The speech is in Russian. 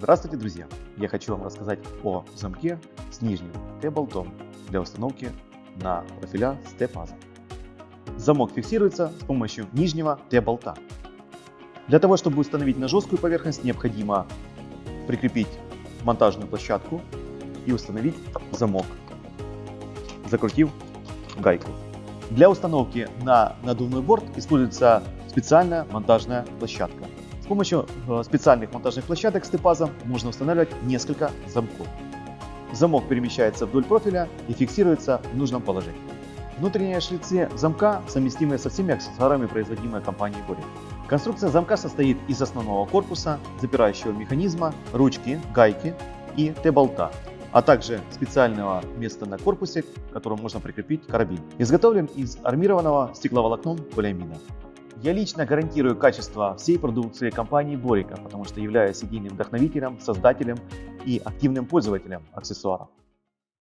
Здравствуйте, друзья! Я хочу вам рассказать о замке с нижним Т-болтом для установки на профиля с. Замок фиксируется с помощью нижнего Т-болта. Для того, чтобы установить на жесткую поверхность, необходимо прикрепить монтажную площадку и установить замок, закрутив гайку. Для установки на надувной борт используется специальная монтажная площадка. Помощью э, специальных монтажных площадок с типазом можно устанавливать несколько замков. Замок перемещается вдоль профиля и фиксируется в нужном положении. Внутренние шлицы замка совместимы со всеми аксессуарами, производимой компанией Борик. Конструкция замка состоит из основного корпуса, запирающего механизма, ручки, гайки и Т-болта, а также специального места на корпусе, к которому можно прикрепить карабин. Изготовлен из армированного стекловолокном полиамида. Я лично гарантирую качество всей продукции компании Борика, потому что являюсь идейным вдохновителем, создателем и активным пользователем аксессуаров.